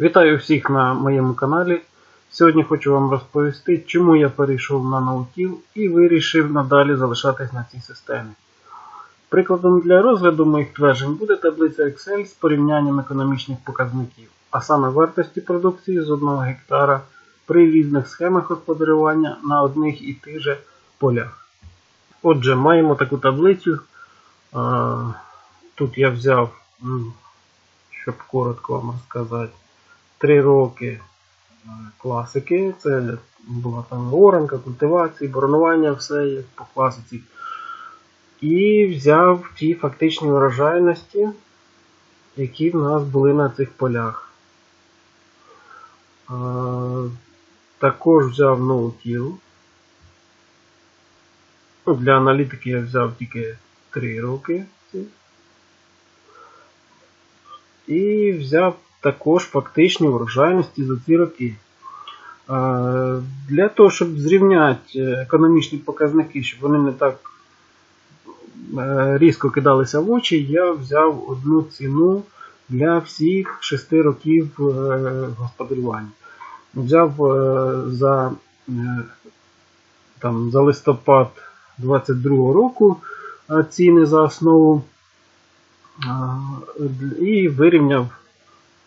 Вітаю всіх на моєму каналі. Сьогодні хочу вам розповісти, чому я перейшов на ноутіл і вирішив надалі залишатись на цій системі. Прикладом для розгляду моїх тверджень буде таблиця Excel з порівнянням економічних показників, а саме вартості продукції з 1 гектара при різних схемах господарювання на одних і тих же полях. Отже, маємо таку таблицю. Тут я взяв, щоб коротко вам розказати, 3 роки е, класики. Це була там оранка, культивація, боронування, все як по класиці. І взяв ті фактичні врожайності, які в нас були на цих полях. Е, Також взяв ноутіл. Ну, Для аналітики я взяв тільки 3 роки. І взяв також фактичні врожайності за ці роки. Для того, щоб зрівняти е, економічні показники, щоб вони не так е, різко кидалися в очі, я взяв одну ціну для всіх 6 років е, господарювання. Взяв за, там, за листопад 22 року ціни за основу і вирівняв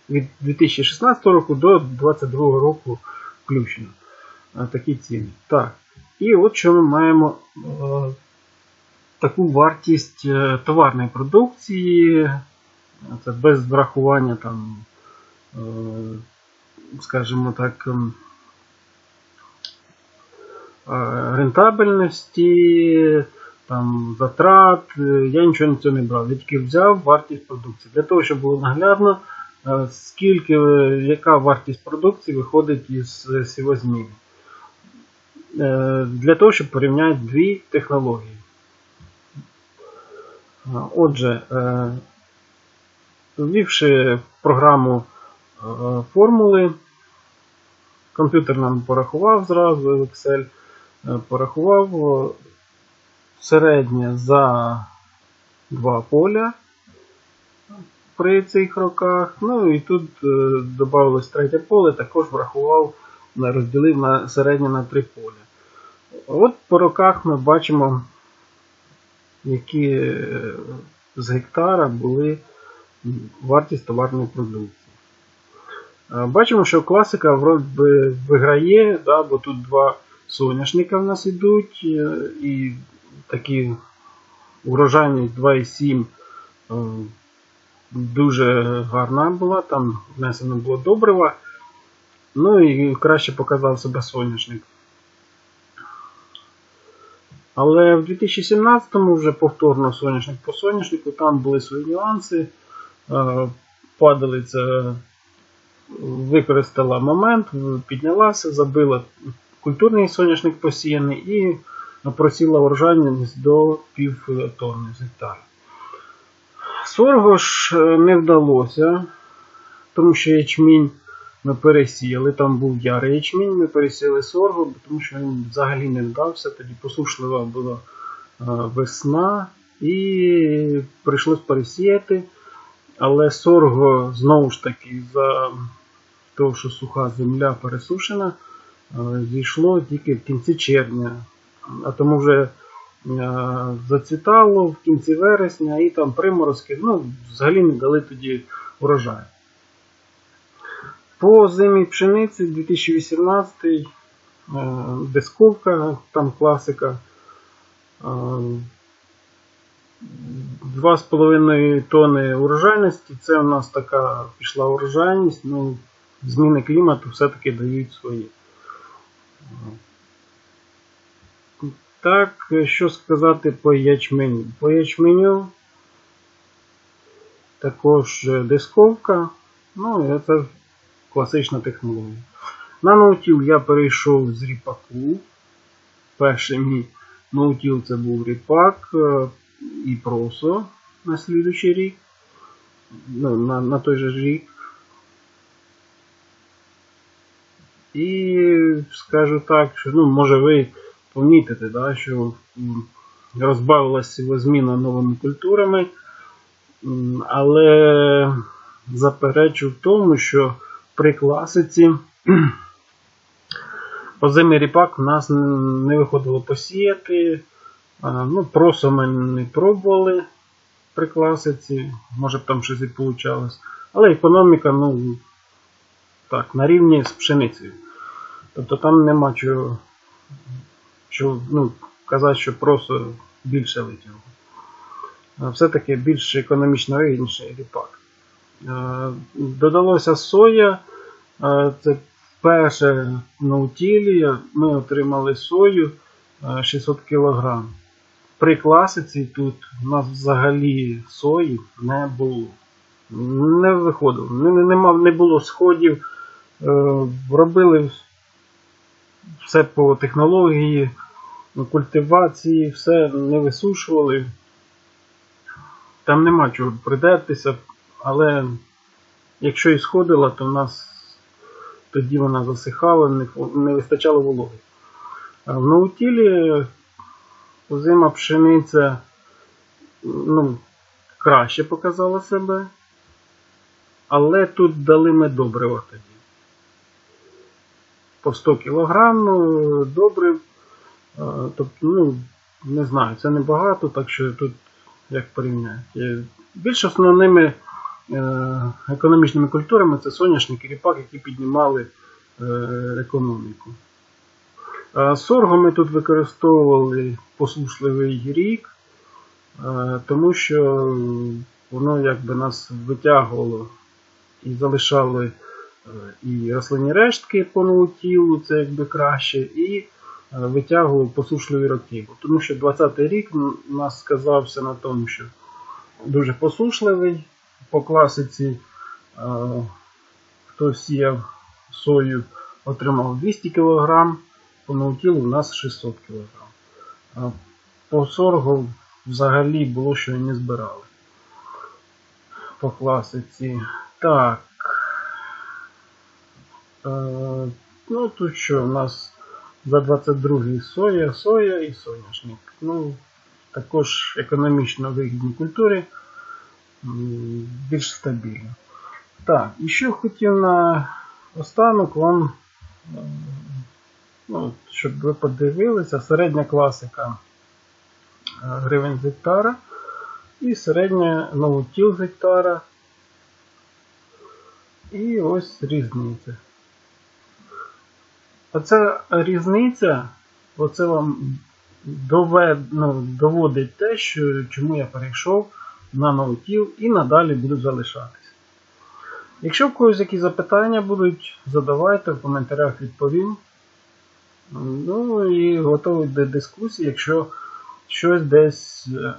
від 2016 року до 2022 року включно такі ціни. Так. І от що ми маємо е, таку вартість е, товарної продукції. Це без врахування там, е, скажімо так, ем, рентабельності, там, затрат. Я нічого на цього не брав. Я тільки взяв вартість продукції. Для того, щоб було наглядно, скільки, е, яка вартість продукції виходить із е, сівозміни. Е, Для того, щоб порівняти дві технології. Е, Отже, е, ввівши програму е, формули, комп'ютер нам порахував зразу Excel, е, порахував е, середнє за два поля при цих роках. Ну і тут е, додавалось третє поле, також врахував, розділив на середнє на три поля. От по роках ми бачимо, які е, з гектара були вартість товарної продукції. Е, Бачимо, що класика вроде виграє, да, бо тут два соняшника в нас йдуть, е, і такі урожайність 2,7 е, дуже гарна була, там внесено було добрива. Ну і краще показав себе соняшник. Але в 2017-му вже повторно соняшник по соняшнику, там були свої нюанси. Е, Падалиця використала момент, піднялася, забила культурний соняшник посіяний і просіла врожайність до пів тонни з гектара. Сорго ж е, не вдалося, тому що ячмінь ми пересіяли, там був ярий ячмінь, ми пересіяли сорго, тому що він взагалі не вдався, тоді посушлива була е, весна і прийшлось пересіяти. Але сорго знову ж таки за того, що суха земля пересушена, е, зійшло тільки в кінці червня. А тому вже зацвітало в кінці вересня і там приморозки, ну, взагалі не дали тоді урожаю. По зимі пшениці 2018 е, дисковка, там класика. е, 2,5 тонни урожайності. Це у нас така пішла урожайність. Ну, зміни клімату все-таки дають свої. Так, що сказати по ячменю? По ячменю також е, дисковка. Ну, це класична технологія. На ноутіл я перейшов з ріпаку. Перший мій ноутіл це був ріпак е, і просо на слідуючий рік. Ну, на, на той же рік. І скажу так, що ну, може ви помітите, да, що розбавилася сівозміна новими культурами, але заперечу в тому, що при класиці озимий ріпак в нас не виходило посіяти. Ну, просо ми не пробували при класиці, може б там щось і вийшло. Але економіка, ну, так, на рівні з пшеницею. Тобто там нема чого, чого ну, казати, що просто більше. А Все-таки більш економічно вигідніший ріпак. Додалося соя. Це вперше на утілі ми отримали сою е, 600 кг. При класиці тут у нас взагалі сої не було. Не виходило. Не, не, не було сходів. Е, Робили все по технології, культивації, все не висушували. Там нема чого придертися, але якщо і сходила, то в нас тоді вона засихала, не, не вистачало вологи. В наутілі озима пшениця ну, краще показала себе, але тут дали ми добрива тоді. По 100 кг добрив. Тобто, ну, не знаю, це небагато, так що тут як порівняти. Е, Більш основними е, економічними культурами це соняшник і ріпак, які піднімали е, економіку. Сорго ми тут використовували посушливий рік, тому що воно якби нас витягувало і залишали е, і рослинні рештки по новотілу, це якби краще, і е, витягував посушливі роки. Тому що 20-й рік у нас сказався на тому, що дуже посушливий по класиці. е, Хто сіяв сою, отримав 200 кг, по наутілу у нас 600 кг. А по соргу взагалі було, що не збирали. По класиці. Так. Е, ну, тут що у нас за 22 соя, соя і соняшник. Ну, також економічно вигідні культури, більш стабільно. Так, і що хотів на останок вам, е, ну, щоб ви подивилися, середня класика е, гривень з гектара і середня новотіл з гектара. І ось різниця. Оця різниця, оце вам довед, ну, доводить те, що, чому я перейшов на новотіл і надалі буду залишатися. Якщо в когось якісь запитання будуть, задавайте в коментарях відповім. Ну і готовий до дискусії, якщо щось десь, е,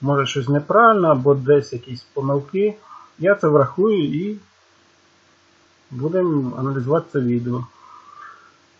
може щось неправильно, або десь якісь помилки, я це врахую і будемо аналізувати це відео.